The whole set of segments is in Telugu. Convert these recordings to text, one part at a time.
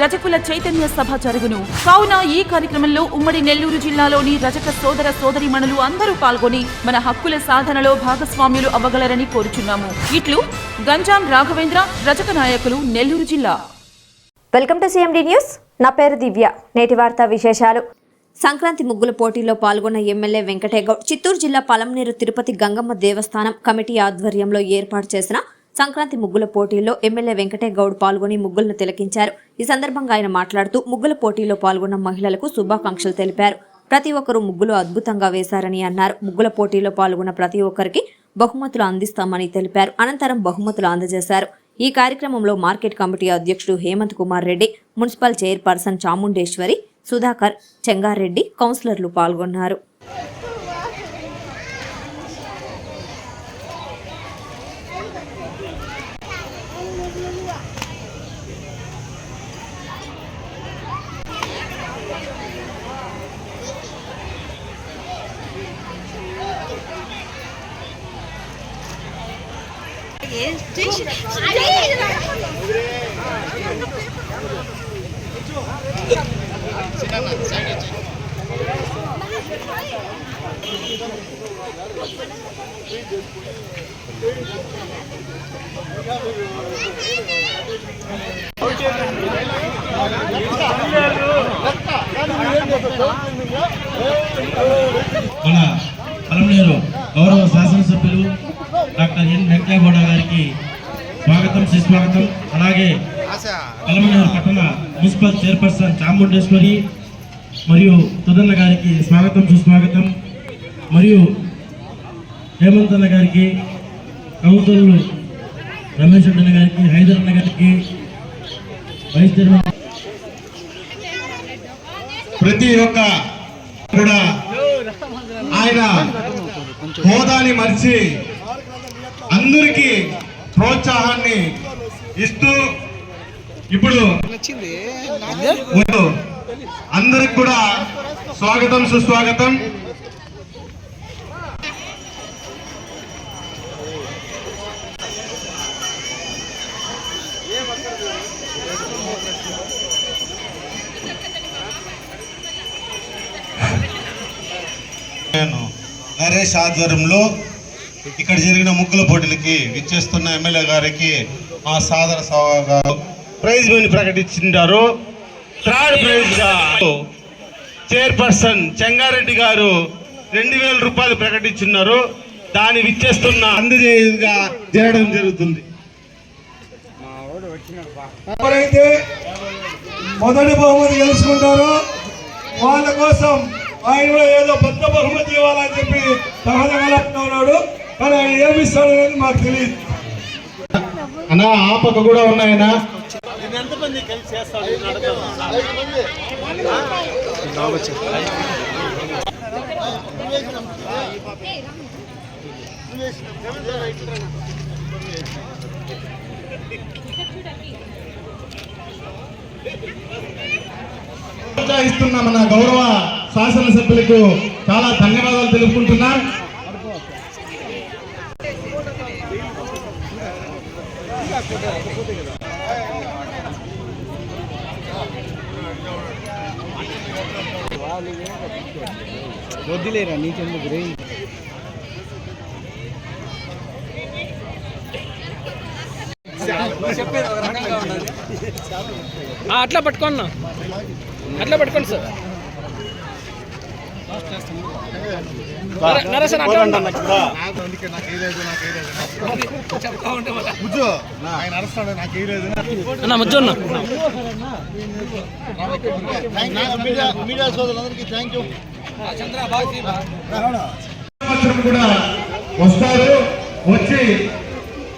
రజకుల చైతన్య సభ జరుగును. కావున ఈ కార్యక్రమంలో ఉమ్మడి నెల్లూరు జిల్లాలోని రజక సోదర సోదరిమణులు అందరూ పాల్గొని మన హక్కుల సాధనలో భాగస్వామ్యులు అవ్వగలరని కోరుచున్నాము. ఇట్లు గంజాం రాఘవేంద్ర రజక నాయకులు నెల్లూరు జిల్లా. Welcome to CMD news. నా పేరు దివ్య. నేటి వార్తా విశేషాలు. సంక్రాంతి ముగ్గుల పోటీలో పాల్గొన్న ఎమ్మెల్యే వెంకటేగౌడ్ చిత్తూరు జిల్లా పలంనేరు తిరుపతి గంగమ్మ దేవస్థానం కమిటీ ఆధ్వర్యంలో ఏర్పాటు చేసిన సంక్రాంతి ముగ్గుల పోటీల్లో ఎమ్మెల్యే వెంకటేగౌడ్ పాల్గొని ముగ్గులను తిలకించారు. ఈ సందర్భంగా ఆయన మాట్లాడుతూ ముగ్గుల పోటీలో పాల్గొన్న మహిళలకు శుభాకాంక్షలు తెలిపారు. ప్రతి ఒక్కరూ ముగ్గులు అద్భుతంగా వేశారని అన్నారు. ముగ్గుల పోటీలో పాల్గొన్న ప్రతి ఒక్కరికి బహుమతులు అందిస్తామని తెలిపారు. అనంతరం బహుమతులు అందజేశారు. ఈ కార్యక్రమంలో మార్కెట్ కమిటీ అధ్యక్షుడు హేమంత్ కుమార్ రెడ్డి మున్సిపల్ చైర్పర్సన్ చాముండేశ్వరి సుధాకర్ చెంగారెడ్డి కౌన్సిలర్లు పాల్గొన్నారు. మన పలమనేరు గౌరవ శాసనసభ్యులు డాక్టర్ ఎన్ వెంకయ్యగౌడ గారికి స్వాగతం సుస్వాగతం. అలాగే పలమనేరు పట్టణ మున్సిపల్ చైర్పర్సన్ చాముండేశ్వరి మరియు తుదన్న గారికి స్వాగతం సుస్వాగతం. మరియు హేమంత్ అన్న గారికి కౌన్సిలర్లు రమేష్ రెడ్డి అన్న గారికి హైదర్ అన్న గారికి వైస్ చైర్మన్. ప్రతి ఒక్క కూడా ఆయన హోదాని మరిచి అందరికీ ప్రోత్సాహాన్ని ఇస్తూ ఇప్పుడు అందరికి కూడా స్వాగతం సుస్వాగతం. నేను నరేష్ ఆధ్వర్యంలో ఇక్కడ జరిగిన ముగ్గుల పోటీలకి విచ్చేస్తున్న ఎమ్మెల్యే గారికి మా సాదర గారు ప్రైజ్ మనీ ప్రకటించారు థర్డ్ ప్రైజ్గా చైర్పర్సన్ చెంగారెడ్డి గారు రెండు వేల రూపాయలు ప్రకటించున్నారు. దాన్ని విచ్చేస్తున్న అందజేయగా జరగడం జరుగుతుంది. ఎవరైతే మొదటి బహుమతి గెలుచుకుంటారో వాళ్ళ కోసం ఆయన కూడా ఏదో పెద్ద బహుమతి ఇవ్వాలని చెప్పి తహదగలుపుతూ ఉన్నాడు కానీ ఆయన ఏమి ఇస్తాడు అనేది మాకు తెలియదు అన్నా ఆపక కూడా ఉన్నాయన్నా? ప్రోత్సహిస్తున్న మన గౌరవ శాసనసభ్యులకు చాలా ధన్యవాదాలు తెలుపుకుంటున్నా. వద్దులేరా నీకెందుకు రే అట్లా పట్టుకోండి అట్లా పట్టుకోండి సార్. మీడియా సోదరులందరికీ థ్యాంక్ యూ సంవత్సరం కూడా వస్తారు వచ్చి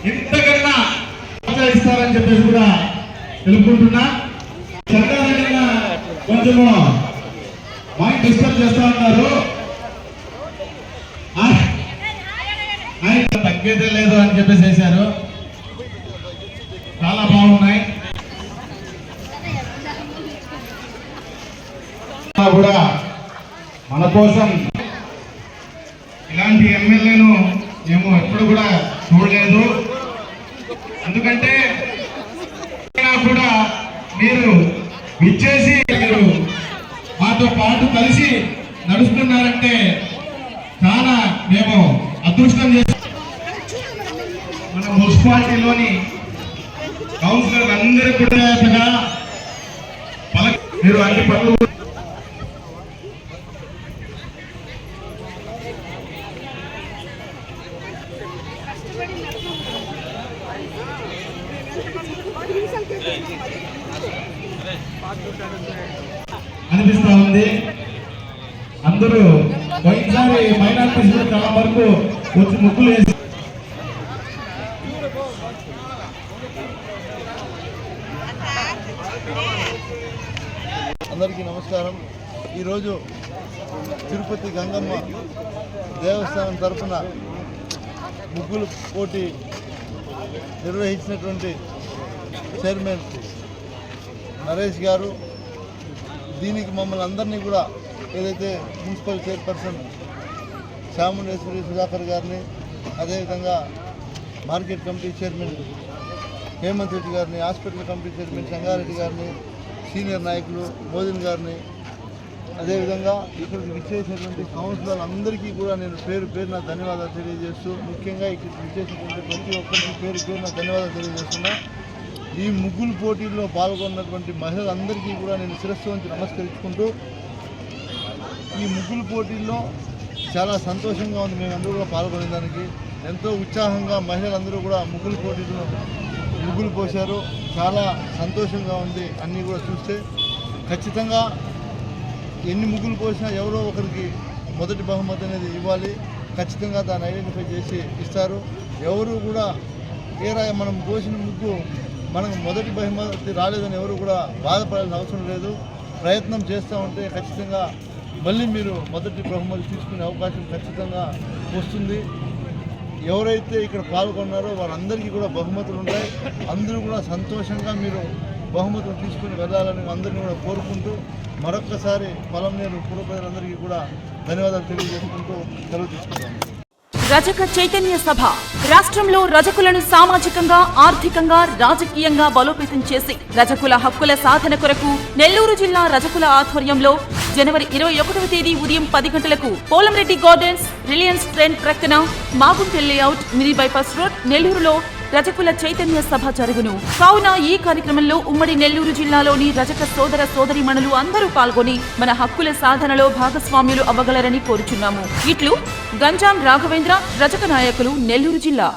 ఇంతకన్నా ఇస్తారని చెప్పేసి కూడా తెలుపుకుంటున్నా కొంచెము మైండ్ డిస్టర్బ్ చేస్తా ఉన్నారు. తగ్గేదే లేదు అని చెప్పేసి చేశారు చాలా బాగున్నాయి. కూడా మన కోసం ఇలాంటి ఎమ్మెల్యేను మేము ఎప్పుడు కూడా చూడలేదు. మున్సిపాలిటీలోని కౌన్సిలర్ అందరూ కూడా మీరు అన్ని పనులు అనిపిస్తా ఉంది. అందరూ పోయినసారి మైనార్టీస్ చాలా వరకు వచ్చి ముక్కులు వేసి అందరికీ నమస్కారం. ఈరోజు తిరుపతి గంగమ్మ దేవస్థానం తరఫున ముగ్గులు పోటీ నిర్వహించినటువంటి చైర్మన్ నరేష్ గారు. దీనికి మమ్మల్ని అందరినీ కూడా ఏదైతే మున్సిపల్ చైర్పర్సన్ చాముండేశ్వరి సుధాకర్ గారిని అదేవిధంగా market committee chairman Hemanth Reddy గారిని హాస్పిటల్ కమిటీ చైర్మన్ సంగారెడ్డి గారిని సీనియర్ నాయకులు మోదీన్ గారిని. అదేవిధంగా ఇక్కడికి విచ్చేసినటువంటి కౌన్సిలర్ అందరికీ కూడా నేను పేరు పేరున ధన్యవాదాలు తెలియజేస్తూ ముఖ్యంగా ఇక్కడికి విచ్చేసినటువంటి ప్రతి ఒక్కరికి పేరు పేరున ధన్యవాదాలు తెలియజేస్తున్నా. ఈ ముగ్గులు పోటీల్లో పాల్గొన్నటువంటి మహిళలందరికీ కూడా నేను శిరస్సు నుంచి నమస్కరించుకుంటూ ఈ ముగ్గులు పోటీల్లో చాలా సంతోషంగా ఉంది. మేమందరూ కూడా పాల్గొనేదానికి ఎంతో ఉత్సాహంగా మహిళలందరూ కూడా ముగ్గులు పోటీలో ముగ్గులు పోశారు. చాలా సంతోషంగా ఉంది అన్నీ కూడా చూస్తే. ఖచ్చితంగా ఎన్ని ముగ్గులు పోసినా ఎవరో ఒకరికి మొదటి బహుమతి అనేది ఇవ్వాలి. ఖచ్చితంగా దాన్ని ఐడెంటిఫై చేసి ఇస్తారు. ఎవరు కూడా ఏరా మనం పోసిన ముగ్గు మనకు మొదటి బహుమతి రాలేదని ఎవరు కూడా బాధపడాల్సిన అవసరం లేదు. ప్రయత్నం చేస్తూ ఉంటే ఖచ్చితంగా మళ్ళీ మీరు మొదటి బహుమతి తీసుకునే అవకాశం ఖచ్చితంగా వస్తుంది. ఎవరైతే ఇక్కడ పాల్గొన్నారో వారందరికీ కూడా బహుమతులు ఉంటాయి. అందరూ కూడా సంతోషంగా మీరు బహుమతులు తీసుకుని వెళ్ళాలని అందరినీ కూడా కోరుకుంటూ మరొక్కసారి పొలం నేను పుర ప్రజలందరికీ కూడా ధన్యవాదాలు తెలియజేసుకుంటూ సెలవు తీసుకుంటాను. రజక చైతన్య సభ రాష్ట్రంలో రజకులను సామాజికంగా ఆర్థికంగా రాజకీయంగా బలోపేతం చేసి రజకుల హక్కుల సాధన కొరకు నెల్లూరు జిల్లా రజకుల ఆధ్వర్యంలో జనవరి ఇరవై ఒకటవ తేదీ ఉదయం పది గంటలకు పోలంరెడ్డి గార్డెన్స్ రిలయన్స్ ట్రెండ్ ప్రక్కన మాగుంటెల్ లేఅవుట్ మినీ బైపాస్ రోడ్ నెల్లూరులో రజకుల చైతన్య సభ జరుగును. కావున ఈ కార్యక్రమంలో ఉమ్మడి నెల్లూరు జిల్లాలోని రజక సోదర సోదరిమణులు అందరూ పాల్గొని మన హక్కుల సాధనలో భాగస్వామ్యులు అవ్వగలరని కోరుచున్నాము. ఇట్లు గంజాం రాఘవేంద్ర రజక నాయకులు నెల్లూరు జిల్లా.